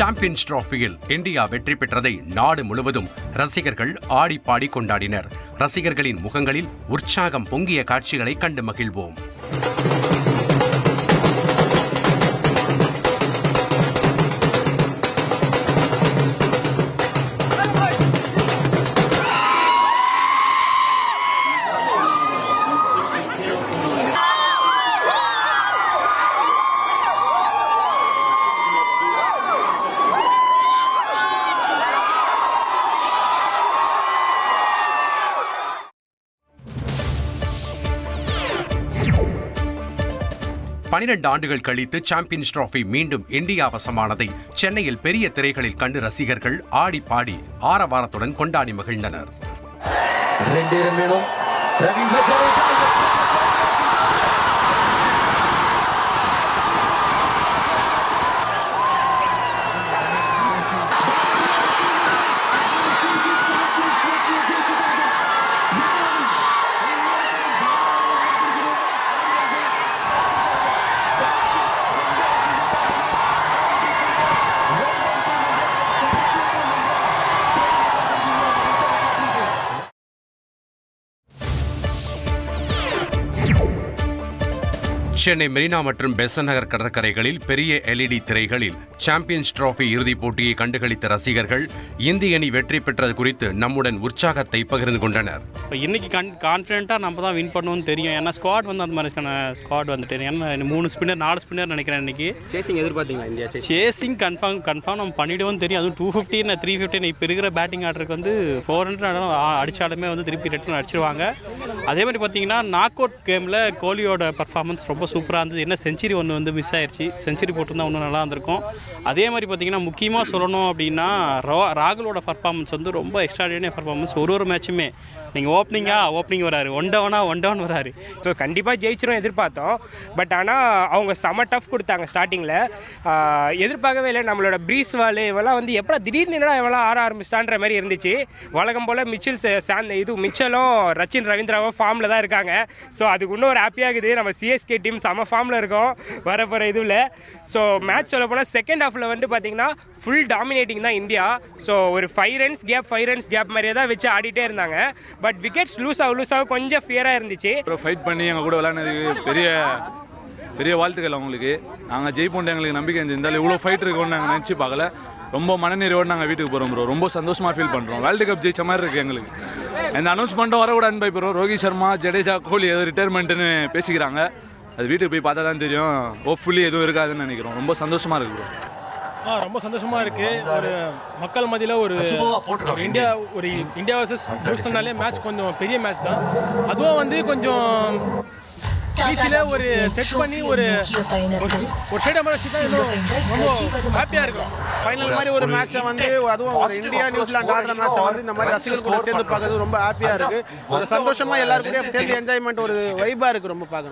Champions டிராஃபியில் India வெற்றி பெற்றதை நாடு முழுவதும் ரசிகர்கள் ஆடி பாடி கொண்டாடினர். ரசிகர்களின் முகங்களில் உற்சாகம் பொங்கிய காட்சிகளை கண்டு மகிழ்வோம். பனிரெண்டு ஆண்டுகள் கழித்து சாம்பியன்ஸ் டிராஃபி மீண்டும் இந்தியா வசமானதை சென்னையில் பெரிய திரைகளில் கண்டு ரசிகர்கள் ஆடி பாடி ஆரவாரத்துடன் கொண்டாடி மகிழ்ந்தனர். சென்னை மெரினா மற்றும் பெசன் நகர் கடற்கரைகளில் பெரிய எல்இடி திரைகளில் சாம்பியன்ஸ் டிராஃபி இறுதிப் போட்டியை கண்டுகளித்த ரசிகர்கள் இந்திய அணி வெற்றி பெற்றது குறித்து நம்முடன் உற்சாகத்தை பகிர்ந்து கொண்டனர். இப்போ இன்னைக்கு கன் கான்ஃபிடென்ட்டாக நம்ம தான் வின் பண்ணுவோம்னு தெரியும். ஏன்னா ஸ்குவாட் வந்து அந்த மாதிரியான ஸ்குவாட் வந்துட்டு. ஏன்னா மூணு ஸ்பின்னர் நாலு ஸ்பின்னர் நினைக்கிறேன் இன்னைக்கு. Chasing எதிர்பார்த்தீங்களா India chasing chasing confirm confirm நம்ம பண்ணிடுவோம் தெரியும். அதுவும் டூ ஃபிஃப்டின் த்ரீ ஃபிஃப்டின் இப்போ இருக்கிற பேட்டிங் ஆர்டருக்கு வந்து ஃபோர் ஹண்ட்ரட் அடித்தாலுமே வந்து திருப்பி ரிட்டர்ன் அடிச்சிருவாங்க. அதே மாதிரி பார்த்தீங்கன்னா நாக் அவுட் கேமில் கோலியோட பர்ஃபார்மன்ஸ் ரொம்ப சூப்பராக இருந்தது. என்ன செஞ்சுரி ஒன்று வந்து மிஸ் ஆயிடுச்சு செஞ்சுரி போட்டிருந்தா இன்னும் நல்லா இருந்திருக்கும். அதே மாதிரி பார்த்தீங்கன்னா முக்கியமாக சொல்லணும் அப்படின்னா ராகுலோட பர்ஃபார்மன்ஸ் வந்து ரொம்ப எக்ஸ்ட்ராடினரி பர்ஃபார்மன்ஸ் ஒரு ஒரு மேட்சுமே நீங்கள் ஓப்பனிங்கா ஓப்பனிங் வராரு. ஒன் டவுனா ஒன் டவுன் வராரு. ஸோ கண்டிப்பாக ஜெயிச்சிரும் எதிர்பார்த்தோம். பட் ஆனால் அவங்க செம டஃப் கொடுத்தாங்க ஸ்டார்டிங்கில் எதிர்பார்க்கவே இல்லை. நம்மளோட ப்ரீஸ் வால் இவெல்லாம் வந்து எப்படா திடீர்னு என்னடா இவெல்லாம் ஆற ஆரம்பிச்சிட்டான்ற மாதிரி இருந்துச்சு. வழக்கம் போல் மிச்சில் சே- சாந்த இது மிச்சலும் ரச்சின் ரவீந்திராவும் ஃபார்மில் தான் இருக்காங்க. ஸோ அதுக்கு இன்னொரு ஒரு ஹாப்பியாகுது நம்ம சிஎஸ்கே டீம் செம ஃபார்மில் இருக்கோம். வரப்போகிற இதுவில் ஸோ மேட்ச் சொல்ல போனால் செகண்ட் ஹாஃபில் வந்து பார்த்தீங்கன்னா ஃபுல் டாமினேட்டிங் தான் இந்தியா. ஸோ ஒரு five runs gap five runs gap மாதிரியே தான் வச்சு ஆடிட்டே இருந்தாங்க. பட் விக்கெட்ஸ் லூஸ் ஆக லூஸ் ஆக கொஞ்சம் ஃபியராக இருந்துச்சு. அப்புறம் ஃபைட் பண்ணி எங்கள் கூட விளையாடுனதுக்கு பெரிய பெரிய வாழ்த்துக்கள் அவங்களுக்கு. நாங்கள் ஜெயிப்போம் எங்களுக்கு நம்பிக்கை இருந்துச்சு. இருந்தாலும் இவ்வளோ ஃபைட் இருக்கும்னு நாங்கள் நினச்சி பார்க்கல. ரொம்ப மனநிறைவோடு நாங்கள் வீட்டுக்கு போகிறோம் ப்ரோ ரொம்ப சந்தோஷமாக ஃபீல் பண்ணுறோம் வேர்ல்டு கப் ஜெயிச்ச மாதிரி இருக்குது எங்களுக்கு. இந்த அனௌன்ஸ்மெண்ட்டும் வரக்கூடாதுன்னு பயப்படுறோம் ரோஹித் சர்மா ஜடேஜா கோலி ஏதோ ரிட்டையர்மெண்ட்டுன்னு பேசிக்கிறாங்க. அது வீட்டுக்கு போய் பார்த்தா தான் தெரியும். ஹோப்ஃபுல்லி எதுவும் இருக்காதுன்னு நினைக்கிறோம். ரொம்ப சந்தோஷமாக இருக்குது ப்ரோ ஆ ரொம்ப சந்தோஷமா இருக்கு. ஒரு மக்கள் மத்தியில் ஒரு ஒரு இந்தியா ஒரு இந்தியா வர்சஸ் நியூசிலாண்டாலே மேட்ச் கொஞ்சம் பெரிய மேட்ச் தான். அதுவும் வந்து கொஞ்சம் பீச்சில் ஒரு செட் பண்ணி ஒரு ஒரு- மாதிரி வச்சு தான் ரொம்ப ஹாப்பியாக இருக்கும். ஃபைனல் மாதிரி ஒரு மேட்சை வந்து அதுவும் ஒரு இந்தியா நியூசிலாந்து ஆடுற மேட்சை வந்து இந்த மாதிரி ரசிகர்கள் கூட சேர்ந்து பார்க்கறது ரொம்ப ஹாப்பியா இருக்கு. ஒரு சந்தோஷமா எல்லாரும் கூட சேர்ந்து என்ஜாய்மெண்ட் ஒரு வைபா இருக்கு ரொம்ப பார்க்கணும்